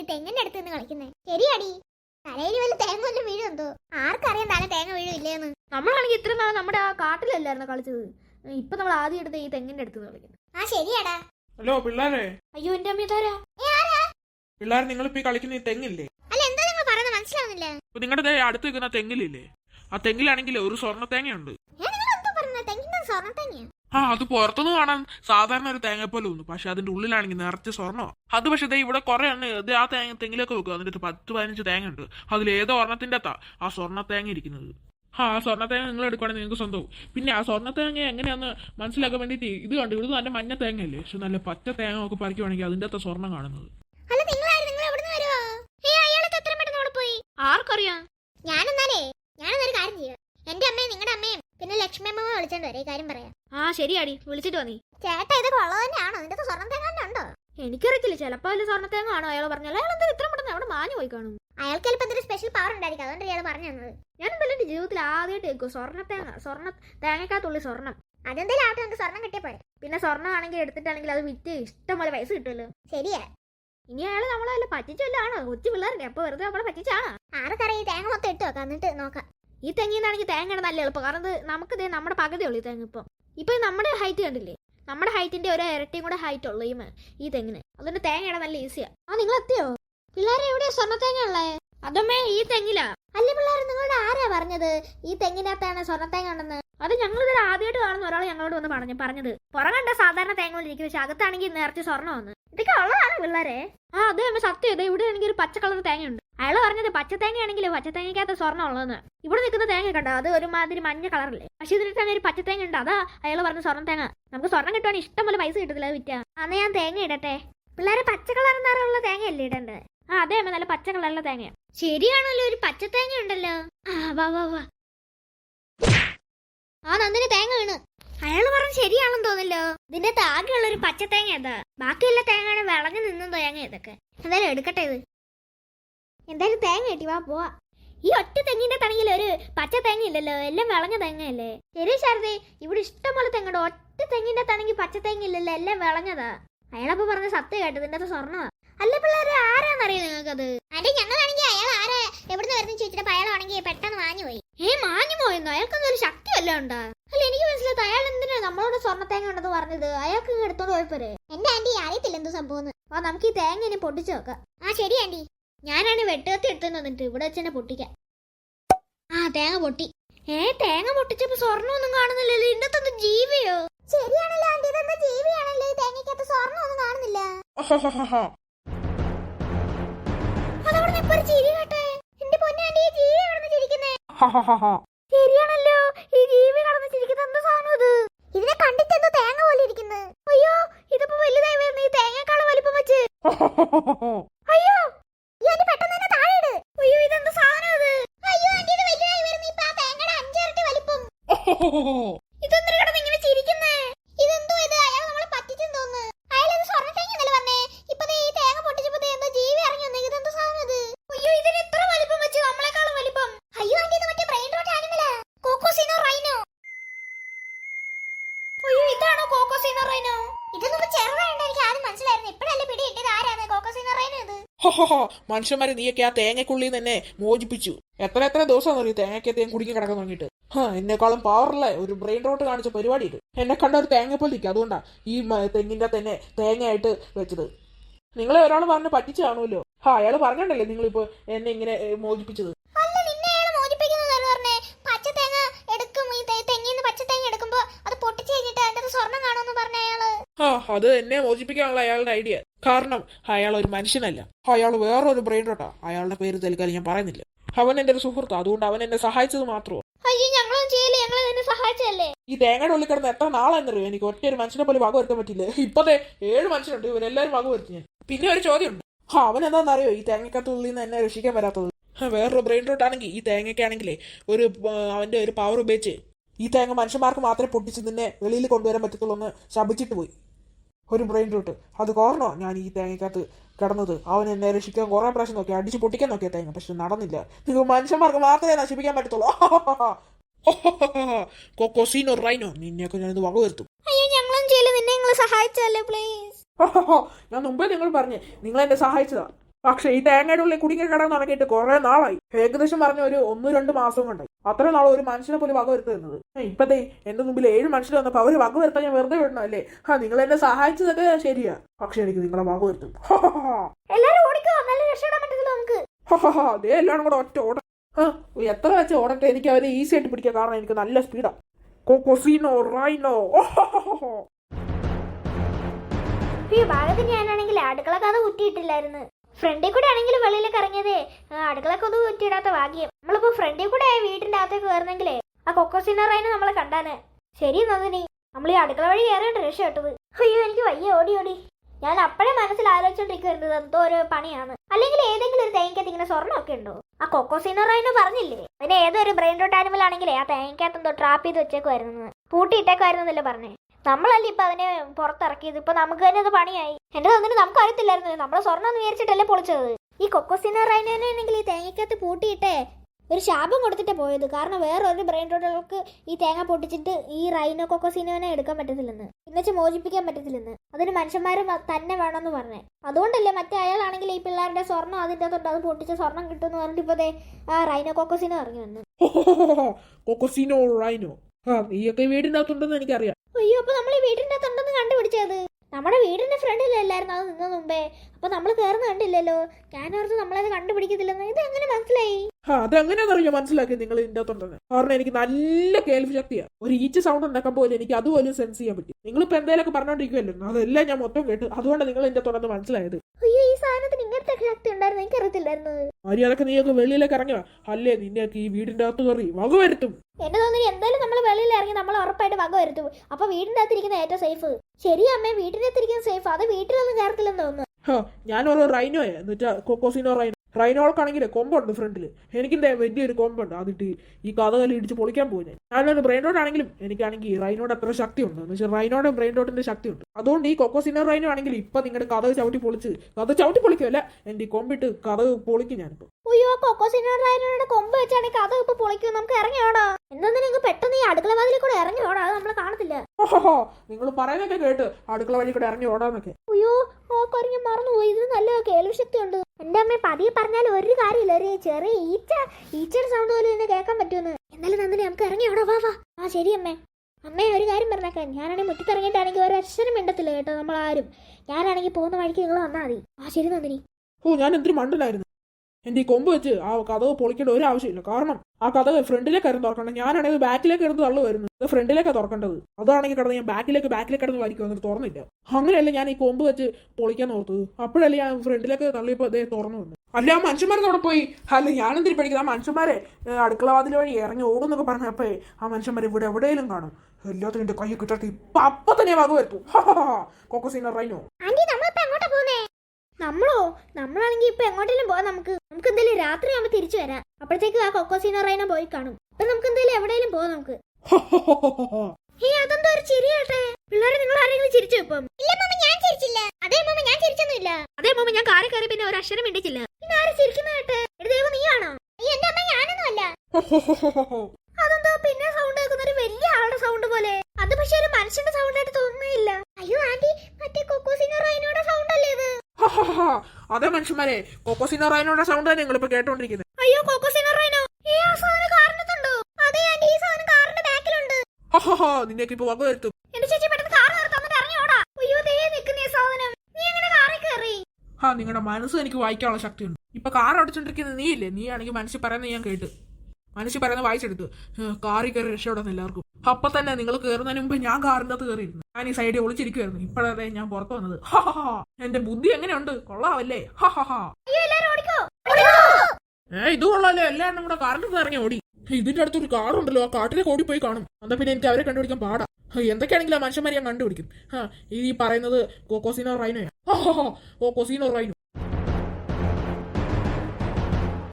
ഈ തെങ്ങിന്റെ അടുത്ത് നിന്ന് കളിക്കുന്നത് ശരിയാടി. തലയിൽ വല്ല തേങ്ങ വല്ലതും വീഴുമെന്തോ? ആർക്കറിയാം തല തേങ്ങ വീഴുമില്ലേന്ന് നമ്മളാണെങ്കിൽ ഇത്ര നാൾ നമ്മുടെ ആ കാട്ടിലല്ലായിരുന്നു കളിച്ചത്? ഇപ്പൊ നമ്മൾ ആദ്യം എടുത്ത് ഈ തെങ്ങിന്റെ അടുത്ത് കളിക്കുന്നത് ആ ശരിയാടാ. ഹലോ പിള്ളാരെ. അയ്യോ എന്റെ അമ്മ ഇതാരാ? പിള്ളേർ നിങ്ങളിപ്പോ ഈ കളിക്കുന്ന ഈ തെങ്ങില്ലേ? അല്ല എന്താ നിങ്ങൾ പറയുന്നത് മനസ്സിലാവുന്നില്ല. നിങ്ങളുടെ ദേ അടുത്ത് നിൽക്കുന്ന തെങ്ങിലില്ലേ? ആ തെങ്ങിലാണെങ്കിൽ ഒരു സ്വർണ തേങ്ങയുണ്ട് ഏ നിങ്ങൾ എന്തോ പറഞ്ഞത് തെങ്ങിന്റെ സ്വർണ ആ അത് പുറത്തുനിന്ന് കാണാൻ സാധാരണ ഒരു തേങ്ങ പോലെ തോന്നും പക്ഷെ അതിന്റെ ഉള്ളിലാണെങ്കിൽ നിറച്ച് സ്വർണോ അത് പക്ഷെ ദേ ഇവിടെ കുറെ എണ്ണ ഇത് ആ തേങ്ങ തെങ്ങിലൊക്കെ വെക്കും. അതിന്റെ പത്ത് പതിനഞ്ച് തേങ്ങ ഉണ്ട്. അതിൽ ഏതോ ഒരെണ്ണത്തിന്റെ അത്താ ആ സ്വർണ തേങ്ങ ഇരിക്കുന്നത്. ആ ആ സ്വർണ തേങ്ങ നിങ്ങൾ എടുക്കുകയാണെങ്കിൽ നിങ്ങൾക്ക് സ്വന്തവും പിന്നെ ആ സ്വർണ തേങ്ങ എങ്ങനെയാന്ന് മനസ്സിലാക്കാൻ വേണ്ടിയിട്ട് ഇത് കണ്ടു. ഇത് നല്ല മഞ്ഞ തേങ്ങയല്ലേ? പക്ഷെ നല്ല പച്ച തേങ്ങ ഒക്കെ പറിക്കുവാണെങ്കിൽ അതിന്റെ അത്ത സ്വർണം കാണുന്നത്. ആർക്കറിയാം? ഞാനെന്നാലേ ഞാനെന്നൊരു കാര്യം ചെയ്യാം. എന്റെ അമ്മയും നിങ്ങളുടെ അമ്മയും പിന്നെ ലക്ഷ്മി അമ്മ വിളിച്ചോണ്ട് വരെ കാര്യം പറയാം. ആ ശരിയാടി. വിളിച്ചിട്ട് വന്നി. ചേട്ടാ ഇത് കൊള്ള തന്നെയാണോ? അകത്ത് സ്വർണം തേങ്ങ ഉണ്ടോ? എനിക്കറിയില്ല ചിലപ്പോ അതിൽ സ്വർണ തേങ്ങ ആണോ അയാൾ പറഞ്ഞല്ലോ അയാൾ എന്താ ഇത്ര പെട്ടെന്ന് അവിടെ മാഞ്ഞു പോയി കാണും. അയാൾക്ക് ചിലപ്പോൾ എന്തൊരു സ്പെഷ്യൽ പവർ ഉണ്ടായിരിക്കും. അതുകൊണ്ട് ഇയാൾ പറഞ്ഞു തന്നത്. ഞാൻ എന്തായാലും എന്റെ ജീവിതത്തിൽ ആദ്യമായിട്ട് കേൾക്കും സ്വർണ തേങ്ങ സ്വർണ തേങ്ങക്കാത്തുള്ളി സ്വർണം അതെന്തായാലും ആവട്ടെ നമുക്ക് സ്വർണം കിട്ടിയ പോരെ. പിന്നെ സ്വർണം ആണെങ്കിൽ എടുത്തിട്ടാണെങ്കിൽ അത് വിറ്റ് ഇഷ്ടം പോലെ പൈസ കിട്ടുമല്ലോ. ശരിയാ. ഇനി അയാൾ നമ്മളെ വല്ല ആണോ? കൊച്ചു പിള്ളേരുടെ അപ്പൊ വെറുതെ നമ്മളെ പറ്റിച്ചാണോ? ആർക്കറിയാം ഈ തേങ്ങ മൊത്തം ഇട്ട് വെക്കാം. എന്നിട്ട് നോക്കാം. ഈ തെങ്ങിന്നാണെങ്കിൽ തേങ്ങ ഇടാൻ നല്ല എളുപ്പം. കാരണം ഇത് നമുക്ക് ദേ നമ്മുടെ പകുതി ഉള്ളു ഈ തെങ്ങ് ഇപ്പം. ഇപ്പൊ നമ്മുടെ ഹൈറ്റ് കണ്ടില്ലേ? നമ്മുടെ ഹൈറ്റിന്റെ ഒരു ഇരട്ടിയും കൂടെ ഹൈറ്റ് ഉള്ളു ഈ ഈ തെങ്ങിന്. അതുകൊണ്ട് തേങ്ങ നല്ല ഈസിയാ ആ. നിങ്ങൾ എത്തിയോ? പിള്ളേരെ എവിടെ സ്വർണ തേങ്ങ ഉള്ളേ അതമ്മേ ഈ തെങ്ങിലാ. അല്ല പിള്ളേർ നിങ്ങളുടെ ആരാ പറഞ്ഞത്? ഈ തെങ്ങിനകത്താണ് സ്വർണ തേങ്ങ ഉണ്ടെന്ന്. അത് ഇതൊരു ആദ്യമായിട്ട് കാണുന്ന ഒരാൾ ഞങ്ങളോട് വന്ന് പറഞ്ഞു പറഞ്ഞത്. പുറകണ്ട സാധാരണ തേങ്ങ ഇരിക്കും പക്ഷെ അകത്താണെങ്കിൽ നിറച്ച് സ്വർണം വന്ന്. ഇതൊക്കെ ഉള്ളതാണ് പിള്ളേരെ? ആ അതെ സത്യം. ഇതേ ഇവിടെ ആണെങ്കിൽ ഒരു പച്ച കളർ തേങ്ങയുണ്ട്. അയാൾ പറഞ്ഞത് പച്ച തേങ്ങയാണെങ്കിൽ പച്ച തേങ്ങയ്ക്കകത്ത് സ്വർണം ഉള്ളതെന്ന്. ഇവിടെ നിൽക്കുന്ന തേങ്ങ കണ്ടോ? അത് ഒരുമാതിരി മഞ്ഞ കളറല്ലേ? പക്ഷെ ഇതിൽ തന്നെ ഒരു പച്ച തേങ്ങ ഉണ്ട്. അതാ അയാൾ പറഞ്ഞ സ്വർണ തേങ്ങ. നമുക്ക് സ്വർണം കിട്ടുവാൻ ഇഷ്ടം പോലെ പൈസ കിട്ടത്തില്ല വിറ്റാ. അന്ന് ഞാൻ തേങ്ങ ഇടട്ടെ. പിള്ളേരെ പച്ച കളർ നിറമുള്ള തേങ്ങയല്ലേ ഇടേണ്ടത് ആ അതെ അമ്മ നല്ല പച്ച കളറുള്ള തേങ്ങ ശരിയാണല്ലോ ഒരു പച്ച തേങ്ങ ഉണ്ടല്ലോ. ആ വാ വാ വാ. ആ നന്ദിന് തേങ്ങ വീണ്. അയാൾ പറഞ്ഞ ശരിയാണെന്ന് തോന്നില്ലോ ഇതിന്റെ താകെയുള്ള ഒരു പച്ച തേങ്ങ ഏതാ? ബാക്കിയുള്ള തേങ്ങയാണ് വിളഞ്ഞു നിന്നും തേങ്ങ ഇതൊക്കെ എന്തായാലും എടുക്കട്ടെ ഇത്. എന്തായാലും തേങ്ങ കിട്ടി വാ പോവാ. ഈ ഒറ്റ തെങ്ങിന്റെ തണയിൽ ഒരു പച്ച തേങ്ങ ഇല്ലല്ലോ എല്ലാം വിളഞ്ഞ തേങ്ങയല്ലേ? ശരി ശാരദേ ഇവിടെ ഇഷ്ടംപോലെ തെങ്ങുണ്ട്. ഒറ്റ തെങ്ങിന്റെ തണങ്കിൽ പച്ച തേങ്ങ ഇല്ലല്ലോ എല്ലാം വിളഞ്ഞതാ. അയാളപ്പോ പറഞ്ഞ സത്യം കേട്ടത് ഇതിന്റെ അത് സ്വർണമാ. അല്ല പിള്ളേരെ ആരാന്നറിയോ നിങ്ങൾക്കത്? ആന്റി ഞങ്ങളാണെങ്കിൽ അയാൾ ആരാ? എവിടുന്ന് വരുന്ന ചോദിച്ചിട്ട് അയാളാണെങ്കിൽ പെട്ടെന്ന് വാങ്ങി പോയി ഏ മാഞ്ഞു പോയെന്നോ അയാൾക്കൊന്നും ഒരു ശക്തി വല്ലതും ഉണ്ടാ? അല്ല എനിക്ക് മനസ്സിലായത് അയാൾ എന്തിനാ നമ്മളോട് സ്വർണ തേങ്ങ ഉണ്ടെന്ന് പറഞ്ഞത്? അയാൾക്ക് എടുത്തോണ്ട് പോയപ്പോരെ. എന്റെ ആന്റി അറിയത്തില്ല എന്തോ സംഭവം ആ നമുക്ക് ഈ തേങ്ങ ഇനി പൊട്ടിച്ചു നോക്കാം ആ ശരി ആന്റി. ഞാനാണ് വെട്ടുകത്തി എടുത്തു വന്നിട്ട് ഇവിടെ വെച്ച് തന്നെ പൊട്ടിക്കാം ആ തേങ്ങ പൊട്ടി. ഏ തേങ്ങ പൊട്ടിച്ചപ്പോ സ്വർണമൊന്നും കാണുന്നില്ലല്ലോ. അകത്തൊന്ന് ജീവിയോ? ശരിയാണല്ലോ ആന്റി ഇതെന്താ ജീവിയാണല്ലോ? ഈ തേങ്ങയ്ക്കകത്ത് സ്വർണം ഒന്നും കാണുന്നില്ല. അതവിടെ നിപ്പോ ഒരു ചിരി കേട്ടെ? എന്റെ പൊന്നാന്റി ഈ ജീവി കിടന്ന് ചിരിക്കുന്നേ? ശരിയാണല്ലോ. ഈ ജീവി കടന്ന് ചിരിക്കുന്ന എന്താ സാധനം ഇത്? ഇതിനെ കണ്ടിട്ട് എന്തോ തേങ്ങ പോലെ ഇരിക്കുന്നു. അയ്യോ ഇതിപ്പോ വലുതായി വരുന്ന. ഈ തേങ്ങക്കാളും വലിപ്പം വെച്ച്. അയ്യോ ഈ ആന്റി പെട്ടെന്ന് തന്നെ താഴെ ഇട് അയ്യോ ഇതെന്താ സാധനം ഇത് അയ്യോ ആന്റി ഇത് വലുതായി വരുന്നു ഇപ്പൊ ആ തേങ്ങയുടെ അഞ്ചിരട്ടി വലിപ്പം ഇതെന്തിനാ ഇങ്ങനെ ചിരിക്കുന്നേ? ഇതെന്തോ ഇത്? അയാൾ നമ്മളെ പറ്റിച്ചെന്ന് തോന്നുന്നു അയാൾ ദേ ഈ തേങ്ങ എന്തോ ജീവി ഇറങ്ങി വന്നേ. സാധനം ഇത്? അയ്യോ അയ്യോ ഇത് മറ്റേ ബ്രെയിൻ റോട്ട് റൈനോ? അയ്യോ ഇതാണോ റൈനോ? റൈനോ ഇത്? മനുഷ്യന്മാരെ നീയൊക്കെ ആ തേങ്ങക്കുള്ളിൽ എന്നെ മോചിപ്പിച്ചു. എത്ര എത്ര ദിവസം അറിയും തേങ്ങയ്ക്ക് തേങ്ങ കുടിക്കാൻ കിടക്കാൻ തുടങ്ങിയിട്ട്. ഹാ എന്നെക്കാളും പവറുള്ള ഒരു ബ്രെയിൻ റോട്ട് കാണിച്ച പരിപാടി ഇത്. എന്നെ കണ്ട ഒരു തേങ്ങ പോലെ ഇരിക്കും. അതുകൊണ്ടാ ഈ തെങ്ങിന്റെ തന്നെ തേങ്ങയായിട്ട് വെച്ചത്. നിങ്ങളെ ഒരാൾ പറഞ്ഞ് പറ്റിച്ചു കാണുമല്ലോ. ഹാ അയാൾ പറഞ്ഞിട്ടല്ലേ നിങ്ങളിപ്പോ എന്നെ ഇങ്ങനെ മോചിപ്പിച്ചത്? ആ അത് എന്നെ മോചിപ്പിക്കാനുള്ള അയാളുടെ ഐഡിയ കാരണം അയാൾ ഒരു മനുഷ്യനല്ല. അയാൾ വേറൊരു ബ്രെയിൻ റോട്ടാ അയാളുടെ പേര് തൽക്കാലം ഞാൻ പറയുന്നില്ല. അവൻ എന്റെ ഒരു സുഹൃത്ത്. അതുകൊണ്ട് അവൻ എന്നെ സഹായിച്ചത് മാത്രമോ. അയ്യോ ഞങ്ങളൊന്നും ചെയ്യില്ല? ഞങ്ങൾ നിന്നെ സഹായിച്ചല്ലേ ഈ തേങ്ങയുടെ ഉള്ളിൽ കിടന്ന് എത്ര നാളെന്നറിയോ എനിക്ക് ഒറ്റ ഒരു മനുഷ്യനെ പോലും വക വരുത്താൻ പറ്റില്ല ഇപ്പത്തെ ഏഴ് മനുഷ്യരുണ്ട്. ഇവരെല്ലാരും വക വരുത്തി പിന്നെ ഒരു ചോദ്യമുണ്ട്. ആ അവൻ എന്താണെന്നറിയോ ഈ തേങ്ങക്കത്ത് ഉള്ളിൽ നിന്ന് എന്നെ രക്ഷിക്കാൻ വരാത്തത്. വേറൊരു ബ്രെയിൻ റോട്ട് ആണെങ്കിൽ ഈ തേങ്ങയ്ക്കാണെങ്കിലേ ഒരു അവന്റെ ഒരു പവർ ഉപയോഗിച്ച് ഈ തേങ്ങ മനുഷ്യന്മാർക്ക് മാത്രമേ പൊട്ടിച്ച് നിന്നെ വെളിയിൽ കൊണ്ടുവരാൻ പറ്റത്തുള്ളൂ എന്ന് ശപിച്ചിട്ട് പോയി. ഒരു ബ്രെയിൻ റൂട്ട് അത് കോർണോ ഞാൻ ഈ തേങ്ങക്കകത്ത് കിടന്നത്. അവൻ എന്നെ രക്ഷിക്കാൻ കുറെ പ്രാവശ്യം നോക്കി അടിച്ച് പൊട്ടിക്കാൻ നോക്കിയ തേങ്ങ പക്ഷെ നടന്നില്ല. നിങ്ങൾ മനുഷ്യന്മാർക്ക് മാത്രമേ നശിപ്പിക്കാൻ പറ്റത്തുള്ളൂ. കൊക്കോസീനോ റൈനോ നിന്നെയൊക്കെ ഞാനിത് വക വരുത്തും അയ്യോ ഞങ്ങളും ചെയ്യില്ല? നിന്നെ നിങ്ങൾ സഹായിച്ചല്ലേ പ്ലീസ് ഞാൻ മുമ്പേ നിങ്ങൾ പറഞ്ഞു നിങ്ങൾ എന്നെ സഹായിച്ചതാ. പക്ഷെ ഈ തേങ്ങയുടെ ഉള്ളിൽ കുടുങ്ങി കിടന്ന് തുടങ്ങിയിട്ട് കുറെ നാളായി. ഏകദേശം പറഞ്ഞ ഒരു ഒന്ന് രണ്ട് മാസം കൊണ്ടായി. അത്ര നാൾ ഒരു മനുഷ്യനെ പോലും വക വരുത്തുന്നത് ഇപ്പതേ എന്റെ മുമ്പിൽ ഏഴ് മനുഷ്യർ വന്നപ്പോ അവർ വക വരുത്താൻ ഞാൻ വെറുതെ വിടണം അല്ലേ? ആ നിങ്ങൾ എന്നെ സഹായിച്ചതൊക്കെ ശരിയാ. പക്ഷെ എനിക്ക് നിങ്ങളെ വക വരുത്തും എല്ലാരും ഓടിക്കോ നല്ല രക്ഷപ്പെടാൻ പറ്റത്തില്ല നമുക്ക്. അതേ എല്ലാം കൂടെ ഒറ്റ ഓട ആ, എത്ര വെച്ച് ഓടട്ടെ? എനിക്ക് അവരെ ഈസി ആയിട്ട് പിടിക്കാൻ കാരണം എനിക്ക് നല്ല സ്പീഡാ കൊസീനോ റൈനോ. ഈ ഭാഗത്ത് ഞാനാണെങ്കിൽ അടുക്കള കഥ കുറ്റിയിട്ടില്ലായിരുന്നു ഫ്രണ്ടിൽ കൂടെ ആണെങ്കിലും വെളിയിലേക്ക് കറങ്ങിയതേ അടുക്കളൊക്കെ ഒന്നും കുറ്റിയിടാത്ത ഭാഗ്യം. നമ്മളിപ്പോ ഫ്രണ്ടിൽ കൂടെ വീടിന്റെ അകത്തേക്ക് കയറുന്നെങ്കിലേ ആ കൊക്കോസിനറൈനെ നമ്മളെ കണ്ടാന്. ശരി നന്ദിനി നമ്മൾ ഈ അടുക്കള വഴി കയറേണ്ട രക്ഷപ്പെട്ടത് അയ്യോ എനിക്ക് വയ്യ. ഓടി ഓടി. ഞാൻ അപ്പോഴേ മനസ്സിൽ ആലോചിച്ചോണ്ടിരിക്കുന്നത് എന്തോ ഒരു പണിയാണ്. അല്ലെങ്കിൽ ഏതെങ്കിലും ഒരു തേങ്ങക്കകത്ത് ഇങ്ങനെ സ്വർണമൊക്കെ ഉണ്ടോ? ആ കൊക്കോസിനറൈന് പറഞ്ഞില്ലേ? പിന്നെ ഒരു ബ്രെയിൻ റോട്ട് ആനിമൽ ആണെങ്കിലേ ആ തേങ്ങക്കകത്ത് എന്തോ ട്രാപ്പ് ചെയ്ത് വെച്ചേക്കുമായിരുന്നു പൂട്ടിയിട്ടേക്കുമായിരുന്നല്ലേ പറഞ്ഞേ? നമ്മളല്ലേ ഇപ്പൊ അതിനെ പുറത്തിറക്കിയത്? ഇപ്പൊ നമുക്ക് തന്നെ അത് പണിയായി. എന്റെ തന്നിട്ട് നമുക്ക് അറിയത്തില്ലായിരുന്നു നമ്മളെ സ്വർണം എന്ന് വിചാരിച്ചിട്ടല്ലേ പൊളിച്ചത്. ഈ കൊക്കോസിനറൈനാണെങ്കിൽ ഈ തേങ്ങക്കകത്ത് പൂട്ടിയിട്ടേ ഒരു ശാപം കൊടുത്തിട്ട് പോയത്. കാരണം വേറെ ഒരു ബ്രെയിൻ റോഡുകൾക്ക് ഈ തേങ്ങ പൊട്ടിച്ചിട്ട് ഈ റൈനോ കൊക്കോസിനോനെ എടുക്കാൻ പറ്റത്തില്ലെന്ന്. എന്നുവെച്ച് മോചിപ്പിക്കാൻ പറ്റത്തില്ലെന്ന്. അതിന് മനുഷ്യന്മാർ തന്നെ വേണമെന്ന് പറഞ്ഞേ. അതുകൊണ്ടല്ലേ മറ്റേ അയാളാണെങ്കിൽ ഈ പിള്ളേരുടെ സ്വർണം അതിന്റെ അകത്തുണ്ട് അത് പൊട്ടിച്ച സ്വർണം കിട്ടുമെന്ന് പറഞ്ഞിട്ട് ഇപ്പോ ദേ ആ റൈനോ കൊക്കോസിനോ ഇറങ്ങി വന്നു. കൊക്കോസിനോ റൈനോ ആ നീയൊക്കെ വീടിന്റെ അകത്തുണ്ടെന്ന് എനിക്കറിയാം. അയ്യോ അപ്പൊ നമ്മൾ വീടിന്റെ അകത്തുണ്ടെന്ന് കണ്ടുപിടിച്ചത് നമ്മുടെ വീടിന്റെ ഫ്രണ്ടിലല്ലായിരുന്നു അത് നിന്ന മുമ്പേ? അപ്പൊ നമ്മൾ കയറുന്ന കണ്ടില്ലല്ലോ? ഞാൻ ഓർത്ത് നമ്മളത് കണ്ടുപിടിക്കത്തില്ലെന്ന്. ഇത് എങ്ങനെ മനസ്സിലായി? ആ അതെങ്ങനെയാണെന്നറിയോ മനസ്സിലാക്കി നിങ്ങൾ ഇതിന്റെ അകത്തുണ്ടെന്ന്. കാരണം എനിക്ക് നല്ല കേൾവി ശക്തിയാണ് ഒരു ഈച്ച സൗണ്ട് ഉണ്ടാക്കാൻ പോലും എനിക്ക് അതുപോലും സെൻസ് ചെയ്യാൻ പറ്റും. നിങ്ങളിപ്പോ എന്തെങ്കിലുമൊക്കെ പറഞ്ഞോണ്ടിരിക്കുമല്ലോ അതെല്ലാം ഞാൻ മൊത്തം കേട്ടു അതുകൊണ്ട് നിങ്ങൾ ഇതിന്റെ തുറന്ന് മനസ്സിലായത്. അയ്യോ ഈ സാധനത്തിന് ഇങ്ങനത്തെ ശക്തി ഉണ്ടായിരുന്നു. എനിക്കറിയത്തില്ലായിരുന്നു. അതൊക്കെ നീയൊക്കെ വെളിയിലേക്ക് ഇറങ്ങിയോ? അല്ലേ നിന്നെയൊക്കെ ഈ വീടിന്റെ അകത്ത് കയറി വകവരുത്തും എന്നെ തോന്നുന്നു എന്തായാലും നമ്മൾ വെളിയിൽ ഇറങ്ങി നമ്മൾ ഉറപ്പായിട്ട് വക വരുത്തും. അപ്പൊ വീടിന്റെ അകത്തിരിക്കുന്ന ഏറ്റവും സേഫ് ശരി അമ്മേ വീടിന്റെ അകത്തിരിക്കുന്ന സേഫ് അത് വീട്ടിലൊന്നും കയറത്തില്ലെന്ന് തോന്നുന്നു. ഹാ ഞാനൊരു റൈനോയെ എന്നുവെച്ചാൽ കൊക്കോസിനോ റൈനോ റൈനോൾക്കാണെങ്കിൽ കൊമ്പുണ്ട് ഫ്രണ്ടിൽ എനിക്കെന്താ വലിയൊരു കൊമ്പുണ്ട്. അതിട്ട് ഈ കഥകളി ഇടിച്ച് പൊളിക്കാൻ പോകും ഞാൻ ഞാനൊരു ബ്രെയിൻ എനിക്കാണെങ്കിൽ ഈ റൈനോട് അത്ര ശക്തിയുണ്ട്. എന്ന് വെച്ചാൽ റൈനോടെ ശക്തി ശക്തിയുണ്ട്. അതുകൊണ്ട് ഈ കൊക്കോസിനോ റൈനോ ആണെങ്കിൽ ഇപ്പൊ നിങ്ങളുടെ കഥ ചവിട്ടി പൊളിച്ച് കഥ ചവിട്ടി പൊളിക്കുമല്ല എന്റെ ഈ കൊമ്പിട്ട് കഥ പൊളിക്കും ഞാനിപ്പോ. അയ്യോ കൊക്കോസിനോട് കൊമ്പ് വെച്ചാണെങ്കിൽ കഥ ഇപ്പൊ പൊളിക്കും. നമുക്ക് ഇറങ്ങി ഓടാ എന്താ നിങ്ങൾക്ക് പെട്ടെന്ന് ഈ അടുക്കള വാതിലിൽ കൂടെ ഇറങ്ങി ഓടാ അത് നമ്മൾ കാണത്തില്ല. ഓഹോ നിങ്ങൾ പറയുന്നൊക്കെ കേട്ട് അടുക്കള വഴി കൂടെ ഇറങ്ങി ഓടാന്നൊക്കെ അയ്യോ മറന്നു മറന്നുപോയി. ഇതിന് നല്ല കേൾവിശക്തി ഉണ്ട് എന്റെ അമ്മ പതിയെ പറഞ്ഞാൽ ഒരു കാര്യമില്ല. ഒരു ചെറിയ ഈച്ച ഈച്ചയുടെ സൗണ്ട് പോലും എന്നെ കേൾക്കാൻ പറ്റുമെന്ന്. എന്നാലും നന്ദിനി നമുക്ക് ഇറങ്ങി ഓടാ വാ വാ. ആ ശരി അമ്മേ. അമ്മേ ഒരു കാര്യം പറഞ്ഞേക്കാൻ ഞാനാണെങ്കിൽ മുറ്റത്തിറങ്ങിയിട്ടാണെങ്കിൽ ഒരു അക്ഷരം മിണ്ടത്തില്ല കേട്ടോ നമ്മളാരും. ഞാനാണെങ്കിൽ പോകുന്ന വഴിക്ക് നിങ്ങൾ വന്നാൽ മതി. ആ ശരി നന്ദിനി. ഓ ഞാൻ എന്തൊരു മണ്ടനായിരുന്നു. എന്റെ ഈ കൊമ്പ് വെച്ച് ആ കഥവ് പൊളിക്കേണ്ട ഒരു ആവശ്യമില്ല. കാരണം ആ കഥ ഫ്രണ്ടിലേക്കായിരുന്നു തുറക്കേണ്ടത് ഞാനാണെങ്കിൽ ബാക്കിലേക്ക് എടുത്ത് വരുന്നത് ഇത് ഫ്രണ്ടിലേക്കാണ് തുറക്കേണ്ടത്. അതാണെങ്കിൽ കിടന്ന് ഞാൻ ബാക്കിലേക്ക് ബാക്കിലേക്ക് കിടന്ന് വലിക്കും. എന്നിട്ട് തുറന്നില്ല. അങ്ങനെയല്ല ഞാൻ ഈ കൊമ്പ് വെച്ച് പൊളിക്കാൻ ഓർത്തത്? അപ്പോഴല്ലേ ഞാൻ ഫ്രണ്ടിലേക്ക് തള്ളിയപ്പോൾ അതേ തുറന്നു വന്നു. അല്ല ആ മനുഷ്യന്മാരെ അവിടെ പോയി. അല്ല ഞാനെന്തിരി പഠിക്കുന്നത് ആ മനുഷ്യന്മാരെ അടുക്കളവാതിൽ അടുക്കള വാതിൽ വഴി ഇറങ്ങി ഓടുന്നൊക്കെ പറഞ്ഞപ്പോ ആ മനുഷ്യന്മാരെ ഇവിടെ എവിടെയെങ്കിലും കാണും. എല്ലാത്തിനും എന്റെ കൈ കിട്ടട്ടെ ഇപ്പൊ അപ്പൊ തന്നെ വക വരുത്തു. കൊക്കോസീന നമ്മളോ? നമ്മളാണെങ്കിൽ ഇപ്പൊ എങ്ങോട്ടെങ്കിലും പോവാം നമുക്ക്. നമുക്ക് എന്തായാലും രാത്രി ആകുമ്പോ തിരിച്ചു വരാം. അപ്പോഴത്തേക്ക് ആ കൊക്കോസീനോ റൈന പോയി കാണും. അപ്പൊ നമുക്ക് എന്തായാലും എവിടെയെങ്കിലും പോവാം നമുക്ക്. ഹേ അതെന്തോ ഒരു ചിരിയാട്ടെ. പിള്ളേരെ നിങ്ങൾ ആരെങ്കിലും ചിരിച്ചു ഇപ്പം? ഇല്ല മമ്മ ഞാൻ ചിരിച്ചില്ല. അതേ മമ്മ ഞാൻ ചിരിച്ചൊന്നുമില്ല. അതേ മമ്മ ഞാൻ കാറി കയറി പിന്നെ ഒരു അക്ഷരം മിണ്ടിച്ചില്ല. പിന്നെ ആരും ചിരിക്കുന്ന കേട്ടെ? ദൈവം നീയാണോ എന്റെ അമ്മ ഞാനൊന്നും അല്ല. അതെന്തോ പിന്നെ സൗണ്ട് കേൾക്കുന്ന ഒരു വലിയ ആളുടെ സൗണ്ട് പോലെ. അത് പക്ഷെ ഒരു മനുഷ്യന്റെ സൗണ്ട് ആയിട്ട് തോന്നുന്നില്ല അയ്യോ ആന്റി മറ്റേ കൊക്കോസിനോ റൈനോടെ സൗണ്ട് അല്ലേ ഇത് അതെ മനുഷ്യന്മാരെ കൊക്കോസിനോ റൈനോടെ സൗണ്ട് തന്നെ നിങ്ങളിപ്പോ കേട്ടോണ്ടിരിക്കുന്നത് അയ്യോ കൊക്കോസിനോ റൈനോ ഈ സാധനം കാറിനകത്തുണ്ടോ? അതെ ആന്റി ഈ സാധനം കാറിന്റെ ബാക്കിലുണ്ട്. നിന്നേക്ക് ഇപ്പൊ വക വരുത്തും. എന്റെ ചേച്ചി പെട്ടെന്ന് കാർ നിർത്താൻ എന്നിട്ട് ഇറങ്ങി ഓടാ അയ്യോ ദേ നിൽക്കുന്ന ഈ സാധനം. നീ എങ്ങനെ കാറിൽ കയറി? ആ നിങ്ങളുടെ മനസ്സ് എനിക്ക് വായിക്കാനുള്ള ശക്തിയുണ്ട്. ഇപ്പൊ കാർ അടിച്ചോണ്ടിരിക്കുന്നത് നീ ഇല്ലേ നീ ആണെങ്കിൽ മനസ്സിൽ പറയുന്നത് ഞാൻ കേട്ട്. മനസ്സിൽ പറയുന്നത് വായിച്ചെടുത്ത് കാറി കയറി രക്ഷപ്പെടുന്ന എല്ലാവർക്കും. അപ്പൊ തന്നെ നിങ്ങൾ കയറുന്നതിന് മുമ്പ് ഞാൻ കാറിന്റെ അകത്ത് കയറിയിരുന്നു. ഞാൻ ഈ സൈഡിൽ ഒളിച്ചിരിക്കുവായിരുന്നു. ഇപ്പോഴേ ഞാൻ പുറത്തു വന്നത്. എന്റെ ബുദ്ധി എങ്ങനെയുണ്ട്? കൊള്ളാവല്ലേ ഏ ഇത് കൊള്ളാലോ. എല്ലാവരും നമ്മുടെ കാറിന്റെ അടുത്ത് ഇറങ്ങി ഓടി. ഇതിന്റെ അടുത്തൊരു കാറുണ്ടല്ലോ ആ കാട്ടിലേക്ക് ഓടിപ്പോയി കാണും. എന്താ പിന്നെ എനിക്ക് അവരെ കണ്ടുപിടിക്കാൻ പാടാ. എന്തൊക്കെയാണെങ്കിലും ആ മനുഷ്യന്മാരെ ഞാൻ കണ്ടുപിടിക്കും. ഈ പറയുന്നത് കോക്കോസിനോ റൈനോയാ കോക്കോസിനോ റൈനോ.